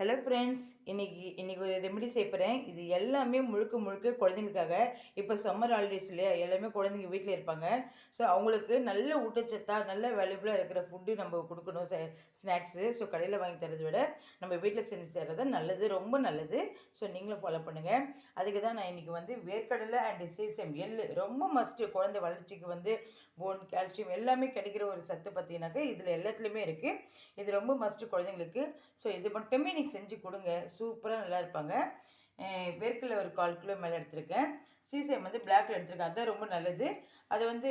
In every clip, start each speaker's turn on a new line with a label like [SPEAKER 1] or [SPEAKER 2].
[SPEAKER 1] Hello friends இன்றைக்கி இன்னைக்கு ஒரு ரெமெடி செய்ய போகிறேன் இது எல்லாமே முழுக்க முழுக்க குழந்தைங்களுக்காக இப்போ சம்மர் ஹாலிடேஸ் இல்லையா? எல்லாமே குழந்தைங்க வீட்டில் இருப்பாங்க. ஸோ அவங்களுக்கு நல்ல ஊட்டச்சத்தாக நல்ல வேல்யூபுளாக இருக்கிற ஃபுட்டு நம்ம கொடுக்கணும் ஸ்நாக்ஸு ஸோ கடையில் வாங்கி தரதை விட நம்ம வீட்டில் செஞ்சு தர்றது நல்லது ரொம்ப நல்லது. ஸோ நீங்களும் ஃபாலோ பண்ணுங்கள் அதுக்கு தான் நான் இன்றைக்கி வந்து வேர்க்கடலை அண்ட் சீசம் எள் ரொம்ப மஸ்ட்டு குழந்தை வளர்ச்சிக்கு வந்து போன் கால்சியம் எல்லாமே கிடைக்கிற ஒரு சத்து பார்த்தீங்கன்னாக்கா இதில் எல்லாத்துலேயுமே இருக்குது இது ரொம்ப மஸ்ட்டு குழந்தைங்களுக்கு. ஸோ இது மட்டுமே நீங்கள் செஞ்சு கொடுங்க. சூப்பராக நல்லா இருப்பாங்க. வெறுக்கில் வேர்க்கடலை ஒரு கால் கிலோ மேலே எடுத்திருக்கேன். சீசம் வந்து பிளாக்கில் எடுத்திருக்கேன். அதுதான் ரொம்ப நல்லது. அது வந்து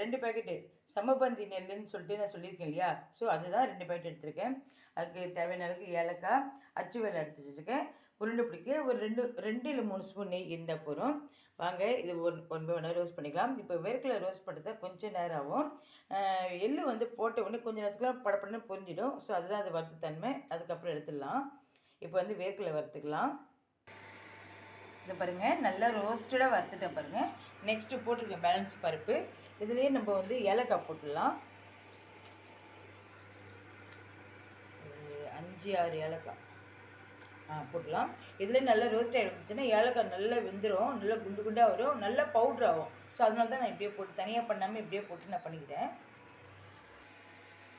[SPEAKER 1] ரெண்டு பேக்கெட்டு சமபந்தி நெல்லுன்னு சொல்லிட்டு நான் சொல்லியிருக்கேன் இல்லையா? ஸோ அதுதான் ரெண்டு பேக்கெட் எடுத்திருக்கேன். அதுக்கு தேவையான அளவுக்கு ஏலக்காய் அச்சு வேலை எடுத்து வச்சுருக்கேன். உருண்டை பிடிக்க ஒரு ரெண்டு ரெண்டு இல்லை மூணு ஸ்பூன் நெய் இருந்தால் போகிறோம் வாங்க இது ஒன் ஒன் பை ஒன்னாக ரோஸ்ட் பண்ணிக்கலாம். இப்போ வேர்க்கடலை ரோஸ்ட் பண்ணுறதா கொஞ்சம் நேரம் ஆகும். எள்ளு வந்து போட்ட உடனே கொஞ்சம் நேரத்துக்குலாம் படப்படன்னு புரிஞ்சிடும். ஸோ அதுதான் அது வறுத்து தன்மை. அதுக்கப்புறம் எடுத்துடலாம். இப்போ வந்து வேர்க்கடலை வறுத்துக்கலாம். இதை பாருங்கள் நல்லா ரோஸ்டடாக வறுத்துட்டேன் பாருங்கள் நெக்ஸ்ட்டு போட்டிருக்கேன் பேலன்ஸ் பருப்பு. இதுலேயே நம்ம வந்து ஏலக்காய் போட்டுடலாம். ஒரு அஞ்சு ஆறு ஏலக்காய். ஆ போட்டுடலாம் இதில் நல்லா ரோஸ்ட் ஆகிடுச்சுன்னா ஏலக்காய் நல்லா வெந்துடும் நல்லா குண்டு குண்டாக வரும். நல்லா பவுட்ரு ஆகும். ஸோ அதனால தான் நான் இப்படியே போட்டு தனியாக பண்ணாமல் இப்படியே போட்டு நான் பண்ணிக்கிட்டேன்.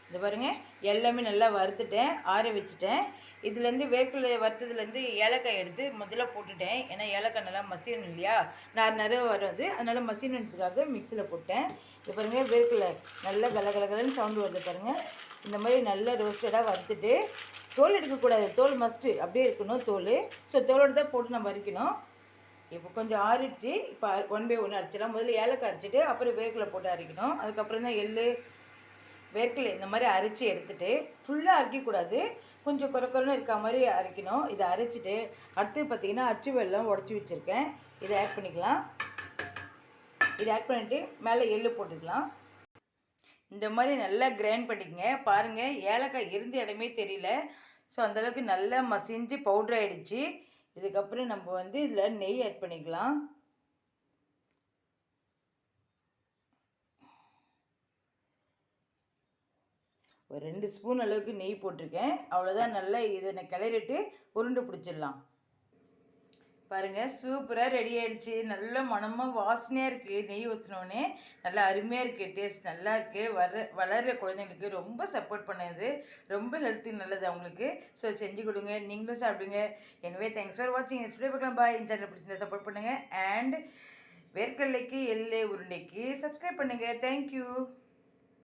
[SPEAKER 1] இந்த பாருங்க. எல்லாமே நல்லா வறுத்துட்டேன். ஆற வச்சுட்டேன். இதுலேருந்து வேர்க்கடலை வறுத்ததுலேருந்து ஏலக்காய் எடுத்து முதல்ல போட்டுட்டேன். ஏன்னா ஏலக்காய் நல்லா மசியணும் இல்லையா? நான் நிறைய வராது அதனால் மசியணுன்றதுக்காக மிக்சியில் போட்டேன். இது பாருங்கள் வேர்க்கடலை நல்லா கலகலகலன்னு சவுண்டு வருது பாருங்கள் இந்த மாதிரி நல்லா ரோஸ்டடாக வறுத்துட்டு தோல் எடுக்கக்கூடாது. தோல் மஸ்ட்டு அப்படியே இருக்கணும் தோல். ஸோ தோலோடு தான் போட்டு நம்ம வறுக்கணும் இப்போ கொஞ்சம் ஆறிடுச்சு. இப்போ ஒன் பை ஒன்று அரைச்சிடலாம். முதல்ல ஏலக்காய் அரைச்சிட்டு அப்புறம் வேர்க்கலை போட்டு அரைக்கணும். அதுக்கப்புறம் தான் எள்ளு வேர்க்கலை இந்த மாதிரி அரைச்சி எடுத்துட்டு ஃபுல்லாக அரைக்கக்கூடாது. கொஞ்சம் குறை இருக்க மாதிரி அரைக்கணும். இதை அரைச்சிட்டு அடுத்து பார்த்தீங்கன்னா அச்சு வெள்ளம் உடச்சி வச்சுருக்கேன். இதை ஆட் பண்ணிக்கலாம். இதை ஆட் பண்ணிவிட்டு மேலே எள்ளு போட்டுக்கலாம். இந்த மாதிரி நல்லா கிரைண்ட் பண்ணிக்கங்க. பாருங்கள் ஏலக்காய் இருந்த இடமே தெரியல. ஸோ அந்தளவுக்கு நல்லா மசிஞ்சு பவுட்ரு ஆகிடுச்சு இதுக்கப்புறம் நம்ம வந்து இதில் நெய் ஆட் பண்ணிக்கலாம். ஒரு ரெண்டு ஸ்பூன் அளவுக்கு நெய் போட்டிருக்கேன். அவ்வளோதான் நல்லா இதை கிளறிட்டு உருண்டு பிடிச்சிடலாம். பாருங்கள் சூப்பராக ரெடி ஆயிடுச்சு. நல்ல மணமாக வாசனையாக இருக்குது நெய் ஊற்றினோடனே நல்லா அருமையாக இருக்குது டேஸ்ட் நல்லா இருக்குது வர வளர்கிற குழந்தைங்களுக்கு ரொம்ப சப்போர்ட் பண்ணது. ரொம்ப ஹெல்த்தி நல்லது அவங்களுக்கு. ஸோ செஞ்சு கொடுங்க. நீங்களும் சாப்பிடுங்க. எனவே தேங்க்ஸ் ஃபார் வாட்சிங் எஸ்பிளே பார்க்கலாம். பாய் இந்த சேனல் பிடிச்சிருந்தா சப்போர்ட் பண்ணுங்கள் அண்ட் வேர்க்கடலைக்கு எள்ளு உருண்டைக்கு சப்ஸ்கிரைப் பண்ணுங்கள் தேங்க்யூ